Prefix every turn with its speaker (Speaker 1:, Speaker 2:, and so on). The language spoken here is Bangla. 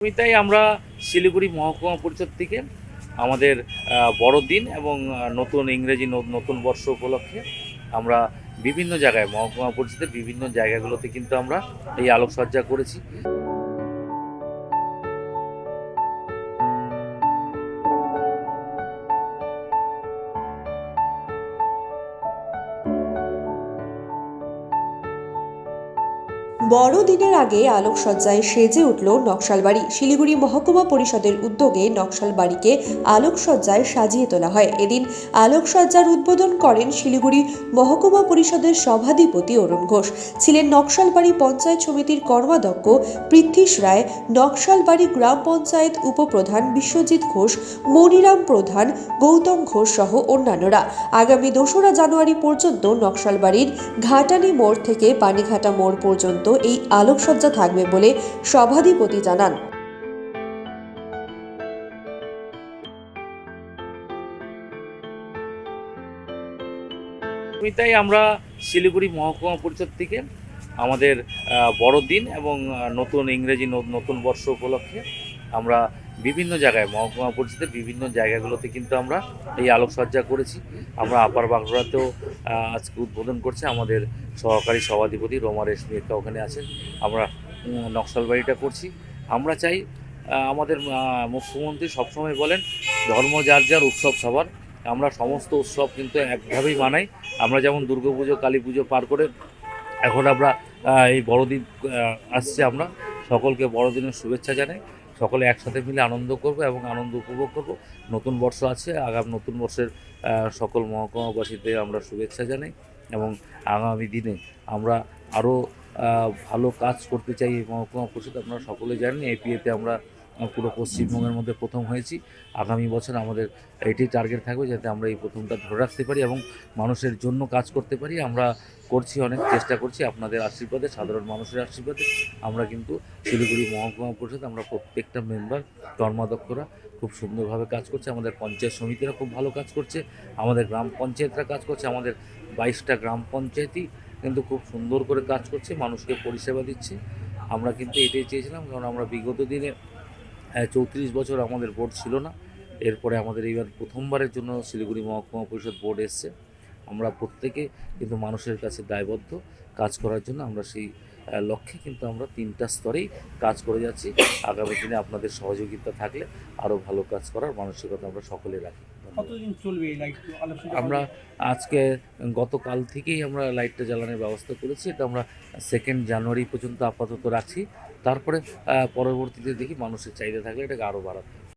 Speaker 1: তাই আমরা শিলিগুড়ি মহকুমা পরিষদ থেকে আমাদের বড়দিন এবং নতুন ইংরেজি নতুন বর্ষ উপলক্ষে আমরা বিভিন্ন জায়গায়, মহকুমা পরিষদের বিভিন্ন জায়গাগুলোতে কিন্তু আমরা এই আলোকসজ্জা করেছি।
Speaker 2: বড়দিনের আগে আলোকসজ্জায় সেজে উঠল নকশালবাড়ি। শিলিগুড়ি মহকুমা পরিষদের উদ্যোগে নকশালবাড়িকে আলোকসজ্জায় সাজিয়ে তোলা হয়। এদিন আলোকসজ্জার উদ্বোধন করেন শিলিগুড়ি মহকুমা পরিষদের সভাধিপতি অরুণ ঘোষ। ছিলেন নকশালবাড়ি পঞ্চায়েত সমিতির কর্মাধ্যক্ষ পৃথ্বীশ রায়, নকশালবাড়ি গ্রাম পঞ্চায়েত উপপ্রধান বিশ্বজিৎ ঘোষ, মনিরাম প্রধান, গৌতম ঘোষ সহ অন্যান্যরা। আগামী দোসরা জানুয়ারি পর্যন্ত নকশালবাড়ির ঘাটানি মোড় থেকে পানিঘাটা মোড় পর্যন্ত এই আলোকসজ্জা থাকবে বলে সভাধিপতি জানান।
Speaker 1: তাই আমরা শিলিগুড়ি মহকুমা পরিষদ থেকে আমাদের বড়দিন এবং নতুন ইংরেজি, নতুন বর্ষ উপলক্ষে আমরা বিভিন্ন জায়গায়, মহকুমা পরিষদের বিভিন্ন জায়গাগুলোতে কিন্তু আমরা এই আলোকসজ্জা করেছি। আমরা আপার বাঁকুড়াতেও আজকে উদ্বোধন করছে আমাদের সহকারী সভাধিপতি রোমা রেশমি একটা ওখানে আছেন। আমরা নকশালবাড়িটা করছি। আমরা চাই আমাদের মুখ্যমন্ত্রী সবসময় বলেন, ধর্ম যার যার, উৎসব সবার। আমরা সমস্ত উৎসব কিন্তু একভাবেই মানাই। আমরা যেমন দুর্গাপুজো কালী পুজো পার করে এখন আমরা এই বড়দিন আসছে আমরা। সকলকে বড়দিনের শুভেচ্ছা জানাই। সকলে একসাথে মিলে আনন্দ করব এবং আনন্দ উপভোগ করব। নতুন বর্ষ আছে, আগাম, নতুন বর্ষের সকল মহকুমাবাসীদের আমরা শুভেচ্ছা জানাই এবং আগামী দিনে আমরা আরও ভালো কাজ করতে চাই এই মহকুমা পরিষদ। আপনারা সকলে জানেন এপিএতে আমরা পুরো পশ্চিমবঙ্গের মধ্যে প্রথম হয়েছি। আগামী বছর আমাদের এটি টার্গেট থাকবে যাতে আমরা এই প্রথমটা ধরে রাখতে পারি এবং মানুষের জন্য কাজ করতে পারি। আমরা করছি অনেক, চেষ্টা করছি আপনাদের আশীর্বাদে, সাধারণ মানুষের আশীর্বাদে। আমরা কিন্তু শিলিগুড়ি মহকুমা পরিষদ, আমরা প্রত্যেকটা মেম্বার কর্মাধ্যক্ষরা খুব সুন্দরভাবে কাজ করছে। আমাদের পঞ্চায়েত সমিতিরা খুব ভালো কাজ করছে। আমাদের গ্রাম পঞ্চায়েতরা কাজ করছে। আমাদের বাইশটা গ্রাম পঞ্চায়েতই কিন্তু খুব সুন্দর করে কাজ করছে। মানুষকে পরিষেবা দিচ্ছে। আমরা কিন্তু এটাই চেয়েছিলাম। কারণ আমরা বিগত দিনে চৌত্রিশ বছর আমাদের বোর্ড ছিল না। এরপরে আমাদের এইবার প্রথমবারের জন্য শিলিগুড়ি মহকুমা পরিষদ বোর্ড এসছে। আমরা প্রত্যেকে কিন্তু মানুষের কাছে দায়বদ্ধ। কাজ করার জন্য আমরা সেই লক্ষ্যে কিন্তু আমরা তিনটা স্তরেই কাজ করে যাচ্ছি। আগামী দিনে আপনাদের সহযোগিতা থাকলে আরও ভালো কাজ করার মানসিকতা আমরা সকলে রাখি। আমরা আজকে গতকাল থেকেই আমরা লাইটটা জ্বালানোর ব্যবস্থা করেছি, এটা আমরা সেকেন্ড জানুয়ারি পর্যন্ত আপাতত রাখছি তারপরে পরবর্তীতে দেখি মানুষের চাহিদা থাকলে এটাকে আরও বাড়াতে।